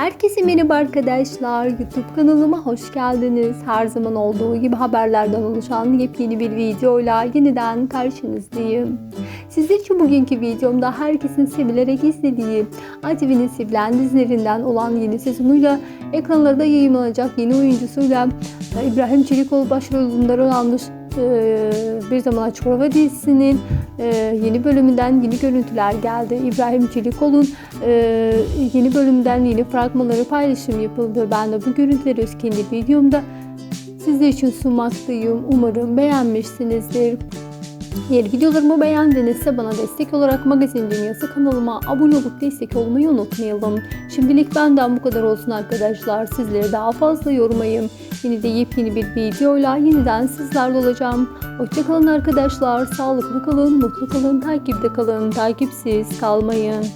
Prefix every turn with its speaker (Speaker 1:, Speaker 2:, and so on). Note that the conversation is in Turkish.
Speaker 1: Herkese merhaba arkadaşlar. YouTube kanalıma hoş geldiniz. Her zaman olduğu gibi haberlerden oluşan yepyeni bir videoyla yeniden karşınızdayım. Sizler için bugünkü videomda herkesin sevilerek izlediği ATV'nin sevilen dizilerinden olan yeni sezonuyla ekranlarda yayınlanacak yeni oyuncusuyla İbrahim Çelikoğlu başrolünde e, Bir Zamanlar Çorba dizisinin e, yeni bölümünden yeni görüntüler geldi. İbrahim Çelikoğlu'nun e, yeni bölümden yeni fragmanları paylaşım yapıldı. Ben de bu görüntüleri kendi videomda sizler için sunmaktayım. Umarım beğenmişsinizdir. Eğer videolarımı beğendinizse bana destek olarak Magazin Dünyası kanalıma abone olup destek olmayı unutmayalım. Şimdilik benden bu kadar olsun arkadaşlar. Sizleri daha fazla yormayayım. Yine de yepyeni bir videoyla yeniden sizlerle olacağım. Hoşçakalın arkadaşlar. Sağlıklı kalın, mutlu kalın, takipte kalın, takipsiz kalmayın.